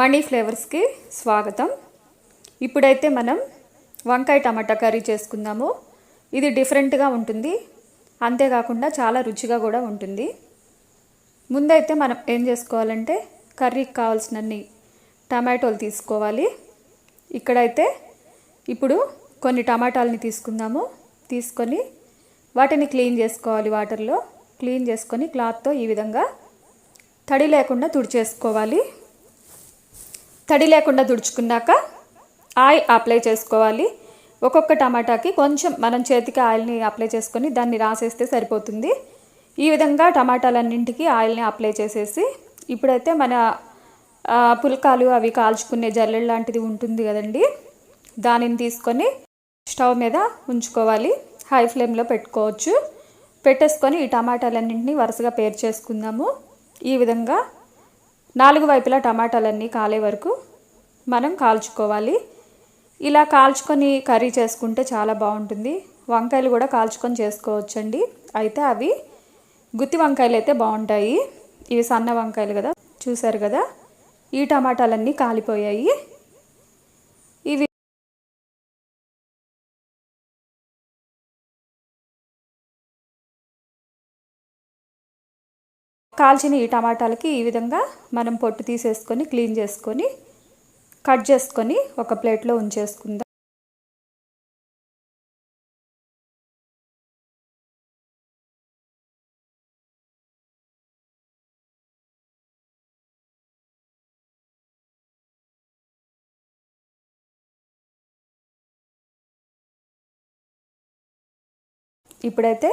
Money ఫ్లేవర్స్కి స్వాగతం. ఇప్పుడైతే మనం వంకాయ టమాటా కర్రీ చేసుకుందాము. ఇది డిఫరెంట్గా ఉంటుంది. అంతేకాకుండా చాలా రుచిగా కూడా ఉంటుంది. ముందైతే మనం ఏం చేసుకోవాలంటే కర్రీకి కావాల్సినన్ని టమాటోలు తీసుకోవాలి. ఇక్కడైతే ఇప్పుడు కొన్ని టమాటాలని తీసుకుందాము. తీసుకొని వాటిని క్లీన్ చేసుకోవాలి వాటర్లో. క్లీన్ చేసుకొని క్లాత్తో ఈ విధంగా తడి లేకుండా తుడిచేసుకోవాలి. తడి లేకుండా దుడుచుకున్నాక ఆయిల్ అప్లై చేసుకోవాలి. ఒక్కొక్క టమాటాకి కొంచెం మనం చేతికి ఆయిల్ని అప్లై చేసుకొని దాన్ని రాసేస్తే సరిపోతుంది. ఈ విధంగా టమాటాలన్నింటికి ఆయిల్ని అప్లై చేసేసి ఇప్పుడైతే మన పుల్కాలు అవి కాల్చుకునే జల్లెడ లాంటిది ఉంటుంది కదండి. దానిని తీసుకొని స్టవ్ మీద ఉంచుకోవాలి. హై ఫ్లేమ్లో పెట్టుకోవచ్చు. పెట్టేసుకొని ఈ టమాటాలన్నింటినీ వరుసగా పేరు చేసుకుందాము ఈ విధంగా నాలుగు వైపులా టమాటాలన్నీ కాలే వరకు మనం కాల్చుకోవాలి. ఇలా కాల్చుకొని కర్రీ చేసుకుంటే చాలా బాగుంటుంది. వంకాయలు కూడా కాల్చుకొని చేసుకోవచ్చండి. అయితే అవి గుత్తి వంకాయలు అయితే బాగుంటాయి. ఇవి సన్న వంకాయలు కదా చూసారు కదా? ఈ టమాటాలన్నీ కాలిపోయాయి. కాల్చిన ఈ టమాటాలకి ఈ విధంగా మనం పొట్టు తీసేసుకొని క్లీన్ చేసుకొని కట్ చేసుకొని ఒక ప్లేట్లో ఉంచేసుకుందాం. ఇప్పుడైతే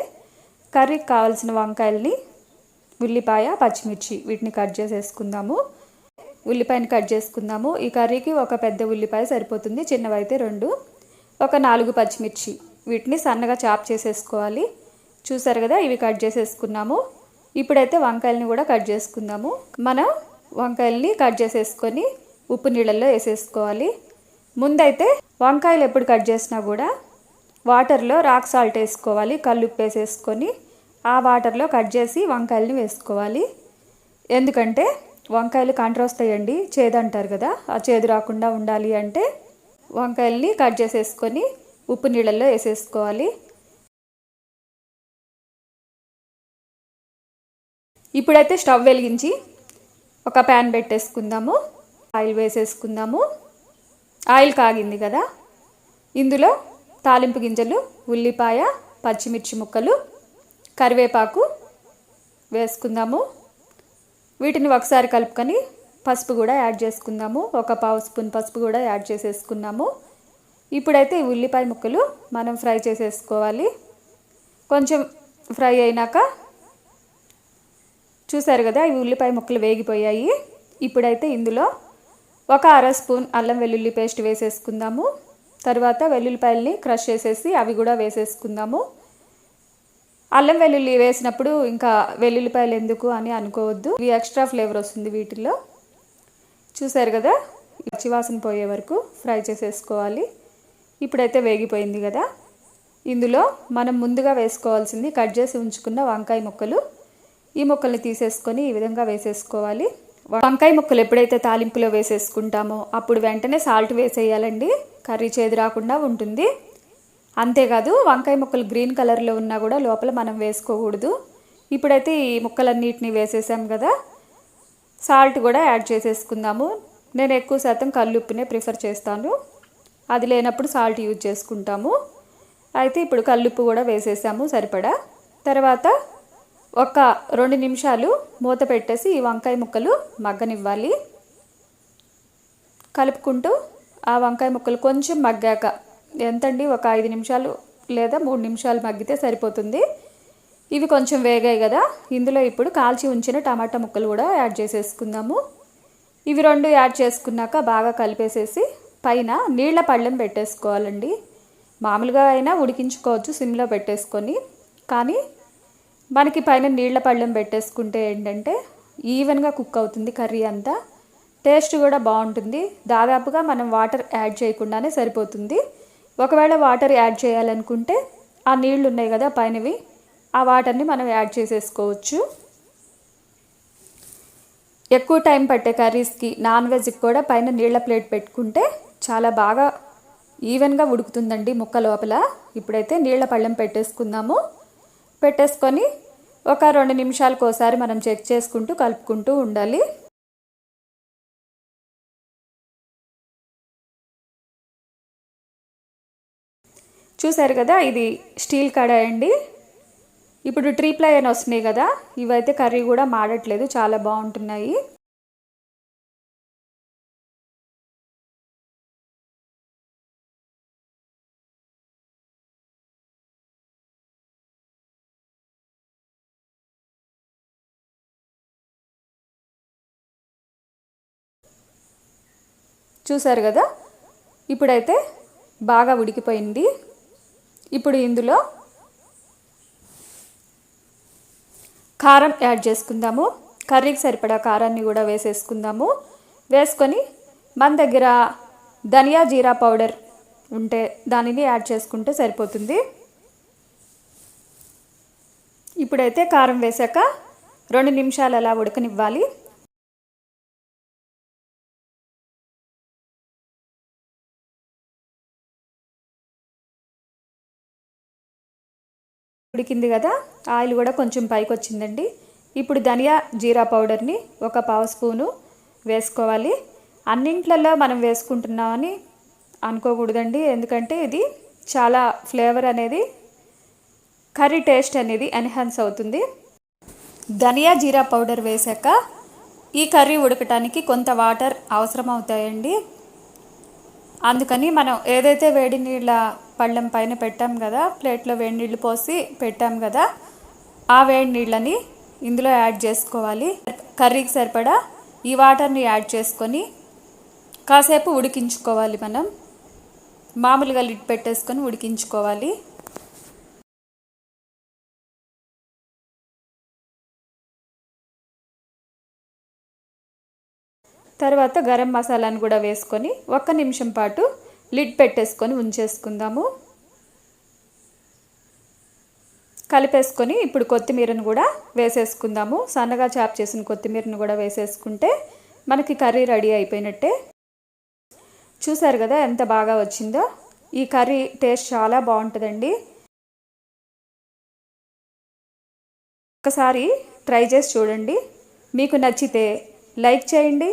కర్రీకి కావాల్సిన వంకాయల్ని ఉల్లిపాయ పచ్చిమిర్చి వీటిని కట్ చేసేసుకుందాము. ఉల్లిపాయని కట్ చేసుకుందాము. ఈ కర్రీకి ఒక పెద్ద ఉల్లిపాయ సరిపోతుంది చిన్నవైతే రెండు. ఒక నాలుగు పచ్చిమిర్చి వీటిని సన్నగా చాప్ చేసేసుకోవాలి. చూసారు కదా ఇవి కట్ చేసేసుకున్నాము. ఇప్పుడైతే వంకాయలని కూడా కట్ చేసుకుందాము. మనం వంకాయల్ని కట్ చేసేసుకొని ఉప్పు నీళ్ళల్లో వేసేసుకోవాలి. ముందైతే వంకాయలు ఎప్పుడు కట్ చేసినా కూడా వాటర్లో రాక్ సాల్ట్ వేసుకోవాలి కల్లుప్పు వేసేసుకొని. ఆ వాటర్లో కట్ చేసి వంకాయలని వేసుకోవాలి. ఎందుకంటే వంకాయలు కంట్రొస్తాయండి చేదు అంటారు కదా ఆ చేదు రాకుండా ఉండాలి అంటే వంకాయల్ని కట్ చేసేసుకొని ఉప్పు నీళ్ళల్లో వేసేసుకోవాలి. ఇప్పుడైతే స్టవ్ వెలిగించి ఒక ప్యాన్ పెట్టేసుకుందాము ఆయిల్ వేసేసుకుందాము. ఆయిల్ కాగింది కదా ఇందులో తాలింపు గింజలు ఉల్లిపాయ పచ్చిమిర్చి ముక్కలు కరివేపాకు వేసుకుందాము. వీటిని ఒకసారి కలుపుకొని పసుపు కూడా యాడ్ చేసుకుందాము. ఒక పావు స్పూన్ పసుపు కూడా యాడ్ చేసేసుకున్నాము. ఇప్పుడైతే ఈ ఉల్లిపాయ ముక్కలు మనం ఫ్రై చేసేసుకోవాలి. కొంచెం ఫ్రై అయినాక చూసారు కదా ఈ ఉల్లిపాయ ముక్కలు వేగిపోయాయి. ఇప్పుడైతే ఇందులో ఒక అర స్పూన్ అల్లం వెల్లుల్లి పేస్ట్ వేసేసుకుందాము. తర్వాత వెల్లుల్లిపాయల్ని క్రష్ చేసేసి అవి కూడా వేసేసుకుందాము. అల్లం వెల్లుల్లి వేసినప్పుడు ఇంకా వెల్లుల్లిపాయలు ఎందుకు అని అనుకోవద్దు. ఇవి ఎక్స్ట్రా ఫ్లేవర్ వస్తుంది వీటిల్లో. చూసారు కదా? పచ్చివాసన పోయే వరకు ఫ్రై చేసేసుకోవాలి. ఇప్పుడైతే వేగిపోయింది కదా? ఇందులో మనం ముందుగా వేసుకోవాల్సింది కట్ చేసి ఉంచుకున్న వంకాయ ముక్కలు. ఈ ముక్కల్ని తీసేసుకొని ఈ విధంగా వేసేసుకోవాలి. వంకాయ ముక్కలు ఎప్పుడైతే తాలింపులో వేసేసుకుంటామో అప్పుడు వెంటనే సాల్ట్ వేసేయాలండి. కర్రీ చేదు రాకుండా ఉంటుంది. అంతేకాదు వంకాయ ముక్కలు గ్రీన్ కలర్లో ఉన్నా కూడా లోపల మనం వేసుకోకూడదు. ఇప్పుడైతే ఈ ముక్కలన్నిటిని వేసేసాం కదా సాల్ట్ కూడా యాడ్ చేసేసుకుందాము. నేను ఎక్కువ శాతం కల్లుప్పునే ప్రిఫర్ చేస్తాను. అది లేనప్పుడు సాల్ట్ యూజ్ చేసుకుంటాము. అయితే ఇప్పుడు కల్లుప్పు కూడా వేసేసాము సరిపడా. తర్వాత ఒక రెండు నిమిషాలు మూత పెట్టేసి ఈ వంకాయ ముక్కలు మగ్గనివ్వాలి. కలుపుకుంటూ ఆ వంకాయ ముక్కలు కొంచెం మగ్గాక ఎంతండి? ఒక ఐదు నిమిషాలు లేదా మూడు నిమిషాలు మగ్గితే సరిపోతుంది. ఇవి కొంచెం వేగాయి కదా. ఇందులో ఇప్పుడు కాల్చి ఉంచిన టమాటా ముక్కలు కూడా యాడ్ చేసేసుకుందాము. ఇవి రెండు యాడ్ చేసుకున్నాక బాగా కలిపేసేసి పైన నీళ్ళ పళ్ళెం పెట్టేసుకోవాలండి. మామూలుగా అయినా ఉడికించుకోవచ్చు సిమ్లో పెట్టేసుకొని. కానీ మనకి పైన నీళ్ళ పళ్ళెం పెట్టేసుకుంటే ఏంటంటే ఈవెన్గా కుక్ అవుతుంది కర్రీ అంతా. టేస్ట్ కూడా బాగుంటుంది. దాదాపుగా మనం వాటర్ యాడ్ చేయకుండానే సరిపోతుంది. ఒకవేళ వాటర్ యాడ్ చేయాలనుకుంటే ఆ నీళ్ళు ఉన్నాయి కదా పైనవి ఆ వాటర్ని మనం యాడ్ చేసేసుకోవచ్చు. ఎక్కువ టైం పట్టే కర్రీస్కి నాన్ వెజ్కి కూడా పైన నీళ్ళ ప్లేట్ పెట్టుకుంటే చాలా బాగా ఈవెన్గా ఉడుకుతుందండి ముక్క లోపల. ఇప్పుడైతే నీళ్ళ పళ్ళెం పెట్టేసుకుందాము. పెట్టేసుకొని ఒక రెండు నిమిషాలకు ఒకసారి మనం చెక్ చేసుకుంటూ కలుపుకుంటూ ఉండాలి. చూసారు కదా ఇది స్టీల్ కడాయి అండి. ఇప్పుడు ట్రీ ప్లై అని వస్తున్నాయి కదా ఇవైతే కర్రీ కూడా మాడట్లేదు చాలా బాగుంటున్నాయి. చూసారు కదా ఇప్పుడైతే బాగా ఉడికిపోయింది. ఇప్పుడు ఇందులో కారం యాడ్ చేసుకుందాము. కర్రీకి సరిపడా కారాన్ని కూడా వేసేసుకుందాము. వేసుకొని మన దగ్గర ధనియా జీరా పౌడర్ ఉంటే దానిని యాడ్ చేసుకుంటే సరిపోతుంది. ఇప్పుడైతే కారం వేసాక రెండు నిమిషాలు అలా ఉడకనివ్వాలి. ఉడికింది కదా ఆయిల్ కూడా కొంచెం పైకి వచ్చిందండి ఇప్పుడు ధనియా జీరా పౌడర్ని ఒక పావు స్పూను వేసుకోవాలి. అన్నింట్లలో మనం వేసుకుంటున్నామని అనుకోకూడదండి ఎందుకంటే ఇది చాలా ఫ్లేవర్ అనేది కర్రీ టేస్ట్ అనేది ఎన్హాన్స్ అవుతుంది. ధనియా జీరా పౌడర్ వేసాక ఈ కర్రీ ఉడకటానికి కొంత వాటర్ అవసరం అవుతాయండి అందుకని మనం ఏదైతే వేడి నీళ్ళ పళ్ళెం పైన పెట్టాం కదా ప్లేట్లో వేడి నీళ్ళు పోసి పెట్టాం కదా ఆ వేడి నీళ్ళని ఇందులో యాడ్ చేసుకోవాలి. కర్రీకి సరిపడా ఈ వాటర్ని యాడ్ చేసుకొని కాసేపు ఉడికించుకోవాలి మనం. మామూలుగా లిడ్ పెట్టేసుకొని ఉడికించుకోవాలి. తర్వాత గరం మసాలాను కూడా వేసుకొని ఒక్క నిమిషం పాటు లిడ్ పెట్టేసుకొని ఉంచేసుకుందాము. కలిపేసుకొని ఇప్పుడు కొత్తిమీరను కూడా వేసేసుకుందాము. సన్నగా చాప్ చేసిన కొత్తిమీరను కూడా వేసేసుకుంటే మనకి కర్రీ రెడీ అయిపోయినట్టే. చూసారు కదా ఎంత బాగా వచ్చిందో? ఈ కర్రీ టేస్ట్ చాలా బాగుంటుందండి. ఒకసారి ట్రై చేసి చూడండి. మీకు నచ్చితే లైక్ చేయండి.